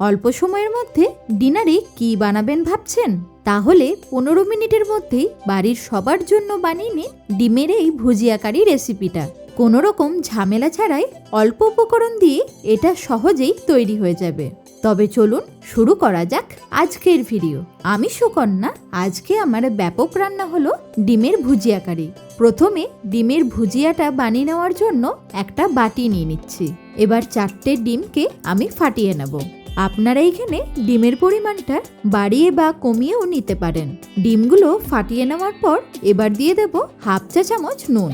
অল্প সময়ের মধ্যে ডিনারে কি বানাবেন ভাবছেন? তাহলে পনেরো মিনিটের মধ্যেই বাড়ির সবার জন্য বানিয়ে নিন ডিমের এই ভুজিয়াকারি রেসিপিটা। কোনো রকম ঝামেলা ছাড়াই অল্প উপকরণ দিয়ে এটা সহজেই তৈরি হয়ে যাবে। তবে চলুন শুরু করা যাক আজকের ভিডিও। আমি সুকন্যা, আজকে আমার ব্যাপক রান্না হলো ডিমের ভুজিয়াকারি। প্রথমে ডিমের ভুজিয়াটা বানিয়ে নেওয়ার জন্য একটা বাটি নিয়ে নিচ্ছি। এবার চারটে ডিমকে আমি ফাটিয়ে নেব। আপনারা এখানে ডিমের পরিমাণটা বাড়িয়ে বা কমিয়েও নিতে পারেন। ডিমগুলো ফাটিয়ে নেওয়ার পর এবার দিয়ে দেব হাফ চা চামচ নুন।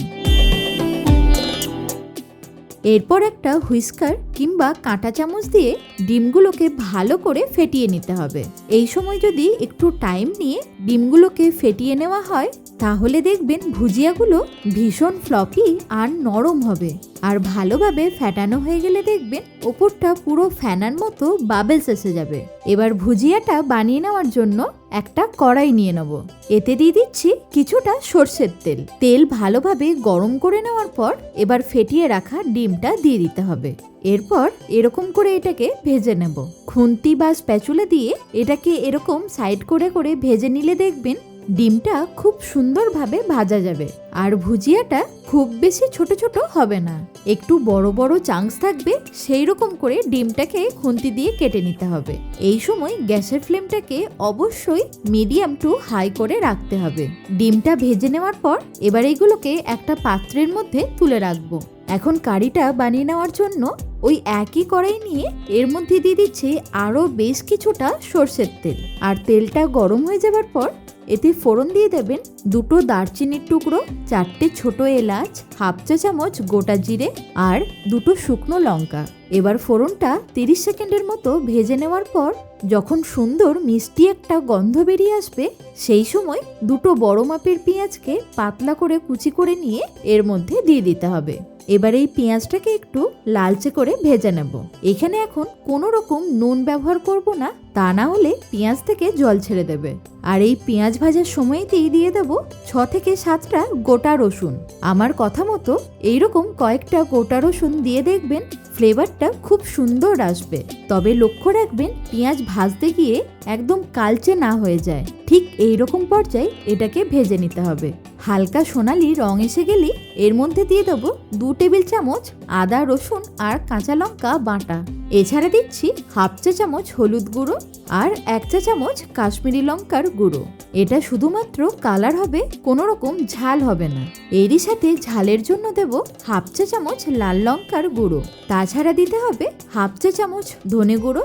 এরপর একটা হুইস্কার কিংবা কাঁটা চামচ দিয়ে ডিমগুলোকে ভালো করে ফেটিয়ে নিতে হবে। এই সময় যদি একটু টাইম নিয়ে ডিমগুলোকে ফেটিয়ে নেওয়া হয় তাহলে দেখবেন ভুজিয়াগুলো ভীষণ ফ্লপি আর নরম হবে। আর ভালোভাবে ফ্যাটানো হয়ে গেলে দেখবেন ওপরটা পুরো ফ্যানার মতো বাবেলস এসে যাবে। এবার ভুজিয়াটা বানিয়ে নেওয়ার জন্য একটা কড়াই নিয়ে নেব। এতে দিয়ে দিচ্ছি কিছুটা সর্ষের তেল। তেল ভালোভাবে গরম করে নেওয়ার পর এবার ফেটিয়ে রাখা ডিমটা দিয়ে দিতে হবে। এরপর এরকম করে এটাকে ভেজে নেব। খুন্তি বা স্প্যাচুলা দিয়ে এটাকে এরকম সাইড করে করে ভেজে নিলে দেখবেন ডিমটা খুব সুন্দরভাবে ভাজা যাবে। আর ভুজিয়াটা খুব বেশি ছোট ছোট হবে না। একটু বড় বড় চাংস থাকবে সেই রকম করে ডিমটাকে খুন্তি দিয়ে কেটে নিতে হবে। এই সময় গ্যাসের ফ্লেমটাকে অবশ্যই মিডিয়াম টু হাই করে রাখতে হবে। ডিমটা ভেজে নেওয়ার পর এবার এইগুলোকে একটা পাত্রের মধ্যে তুলে রাখব। এখন কারিটা বানিয়ে নেওয়ার জন্য ওই একই কড়াই নিয়ে এর মধ্যে দিয়ে দিচ্ছি আরও বেশ কিছুটা সর্ষের তেল। আর তেলটা গরম হয়ে যাবার পর এতে ফোড়ন দিয়ে দেবেন দুটো দারচিনির টুকরো, চারটে ছোট এলাচ, হাফ চা চামচ গোটা জিরে আর দুটো শুকনো লঙ্কা। এবার ফোড়নটা তিরিশ সেকেন্ডের মতো ভেজে নেওয়ার পর যখন সুন্দর মিষ্টি একটা গন্ধ বেরিয়ে আসবে, সেই সময় দুটো বড় মাপের পেঁয়াজকে পাতলা করে কুচি করে নিয়ে এর মধ্যে দিয়ে দিতে হবে। এবার এই পেঁয়াজটাকে একটু লালচে করে ভেজে নেব। এখানে এখন কোনো রকম নুন ব্যবহার করব না তা না হলে পেঁয়াজ থেকে জল ছেড়ে দেবে। আর এই পেঁয়াজ ভাজার সময়তেই দিয়ে দেবো ছ থেকে সাতটা গোটা রসুন। আমার কথা মতো এইরকম কয়েকটা গোটা রসুন দিয়ে দেখবেন ফ্লেভারটা খুব সুন্দর আসবে। তবে লক্ষ্য রাখবেন, পেঁয়াজ ভাজতে গিয়ে একদম কালচে না হয়ে যায়। ঠিক এই রকম পর্যায়ে এটাকে ভেজে নিতে হবে। হালকা সোনালি রং এসে গেলেই এর মধ্যে দিয়ে দেবো দু টেবিল চামচ আদা রসুন আর কাঁচা লঙ্কা বাটা। এছাড়া দিচ্ছি হাফ চা চামচ হলুদ গুঁড়ো আর এক চা চামচ কাশ্মীরি লঙ্কার গুঁড়ো। এটা শুধুমাত্র কালার হবে কোনো রকম ঝাল হবে না। এরই সাথে ঝালের জন্য দেব হাফ চা চামচ লাল লঙ্কার গুঁড়ো। তাছাড়া দিতে হবে হাফ চা চামচ ধনে গুঁড়ো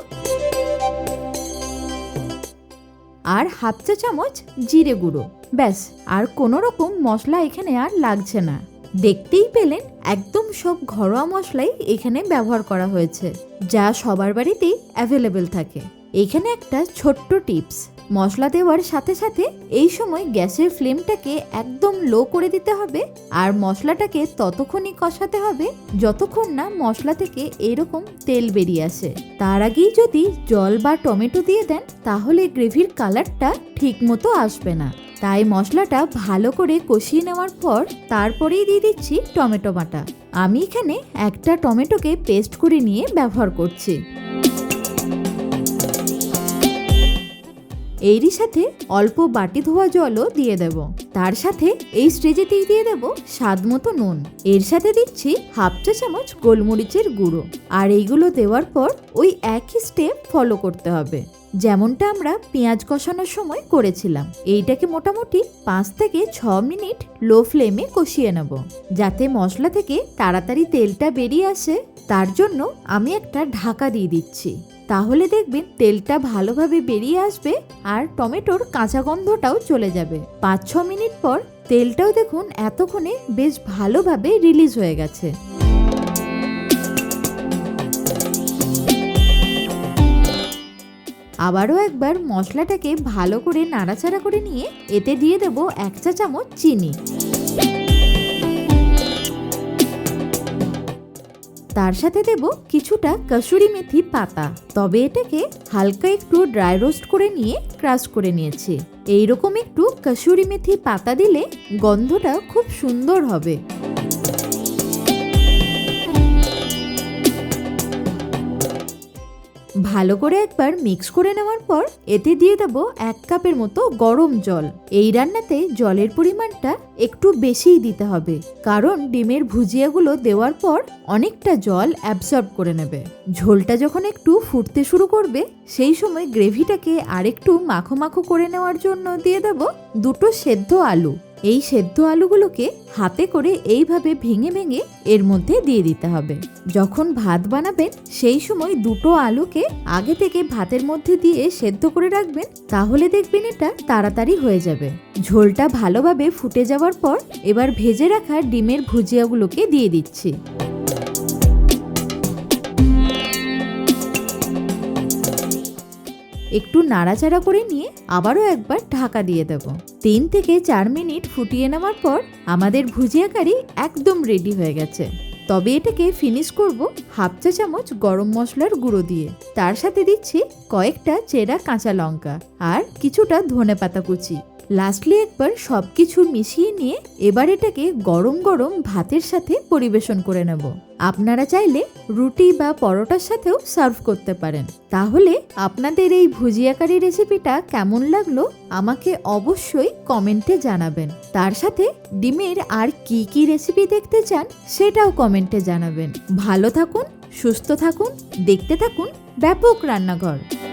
আর হাফ চা চামচ জিরে গুঁড়ো। ব্যাস, আর কোনো রকম মশলা এখানে আর লাগছে না। দেখতেই পেলেন একদম সব ঘরোয়া মশলাই এখানে ব্যবহার করা হয়েছে, যা সবার বাড়িতেই অ্যাভেলেবেল থাকে। এখানে একটা ছোট্ট টিপস। মশলা দেওয়ার সাথে সাথে এই সময় গ্যাসের ফ্লেমটাকে একদম লো করে দিতে হবে আর মশলাটাকে ততক্ষণই কষাতে হবে যতক্ষণ না মশলা থেকে এরকম তেল বেরিয়ে আসে। তার আগেই যদি জল বা টমেটো দিয়ে দেন, তাহলে গ্রেভির কালারটা ঠিক মতো আসবে না। তাই মশলাটা ভালো করে কষিয়ে নেওয়ার পর তারপরেই দিয়ে দিচ্ছি টমেটো বাটা। আমি এখানে একটা টমেটোকে পেস্ট করে নিয়ে ব্যবহার করছি। এরই সাথে অল্প বাটি ধোয়া জলও দিয়ে দেব। তার সাথে এই স্টেজেতেই দিয়ে দেব স্বাদ মতো নুন। এর সাথে দিচ্ছি হাফ চা চামচ গোলমরিচের গুঁড়ো। আর এইগুলো দেওয়ার পর ওই একই স্টেপ ফলো করতে হবে। যেমনটা আমরা পেঁয়াজ কষানোর সময় করেছিলাম। এইটাকে মোটামুটি পাঁচ থেকে ছ মিনিট লো ফ্লেমে কষিয়ে নেব। যাতে মশলা থেকে তাড়াতাড়ি তেলটা বেরিয়ে আসে, তার জন্য আমি একটা ঢাকা দিয়ে দিচ্ছি। তাহলে দেখবেন তেলটা ভালোভাবে বেরিয়ে আসবে আর টমেটোর কাঁচা গন্ধটাও চলে যাবে। পাঁচ, ছ মিনিট পর তেলটাও দেখুন এতক্ষণে বেশ ভালোভাবে রিলিজ হয়ে গেছে। আবারও একবার মশলাটাকে ভালো করে নাড়াচাড়া করে নিয়ে এতে দিয়ে দেব এক চা চামচ চিনি। তার সাথে দেব কিছুটা কসুরি মেথি পাতা। তবে এটাকে হালকা একটু ড্রাই রোস্ট করে নিয়ে ক্রাশ করে নিয়েছি। এইরকম একটু কসুরি মেথি পাতা দিলে গন্ধটা খুব সুন্দর হবে। ভালো করে একবার মিক্স করে নেওয়ার পর এতে দিয়ে দেবো এক কাপের মতো গরম জল। এই রান্নাতে জলের পরিমাণটা একটু বেশিই দিতে হবে, কারণ ডিমের ভুজিয়াগুলো দেওয়ার পর অনেকটা জল অ্যাবসর্ব করে নেবে। ঝোলটা যখন একটু ফুটতে শুরু করবে, সেই সময় গ্রেভিটাকে আরেকটু মাখো মাখো করে নেওয়ার জন্য দিয়ে দেব দুটো সেদ্ধ আলু। এই সেদ্ধ আলুগুলোকে হাতে করে এইভাবে ভেঙে ভেঙে এর মধ্যে দিয়ে দিতে হবে। যখন ভাত বানাবেন, সেই সময় দুটো আলুকে আগে থেকে ভাতের মধ্যে দিয়ে সেদ্ধ করে রাখবেন, তাহলে দেখবেন এটা তাড়াতাড়ি হয়ে যাবে। ঝোলটা ভালোভাবে ফুটে যাওয়ার পর এবার ভেজে রাখা ডিমের ভুজিয়াগুলোকে দিয়ে দিচ্ছি। একটু নাড়াচাড়া করে নিয়ে আবারও একবার ঢাকা দিয়ে দেব। তিন থেকে চার মিনিট ফুটিয়ে নেওয়ার পর আমাদের ভুজিয়া কারি একদম রেডি হয়ে গেছে। তবে এটাকে ফিনিশ করব হাফ চা চামচ গরম মশলার গুঁড়ো দিয়ে। তার সাথে দিচ্ছি কয়েকটা চেরা কাঁচা লঙ্কা আর কিছুটা ধনে পাতা কুচি। লাস্টলি একবার সব কিছু মিশিয়ে নিয়ে এবার এটাকে গরম গরম ভাতের সাথে পরিবেশন করে নেব। আপনারা চাইলে রুটি বা পরোটার সাথেও সার্ভ করতে পারেন। তাহলে আপনাদের এই ভুজিয়াকারি রেসিপিটা কেমন লাগল আমাকে অবশ্যই কমেন্টে জানাবেন। তার সাথে ডিমের আর কি কি রেসিপি দেখতে চান সেটাও কমেন্টে জানাবেন। ভালো থাকুন, সুস্থ থাকুন, দেখতে থাকুন ব্যাপক রান্নাঘর।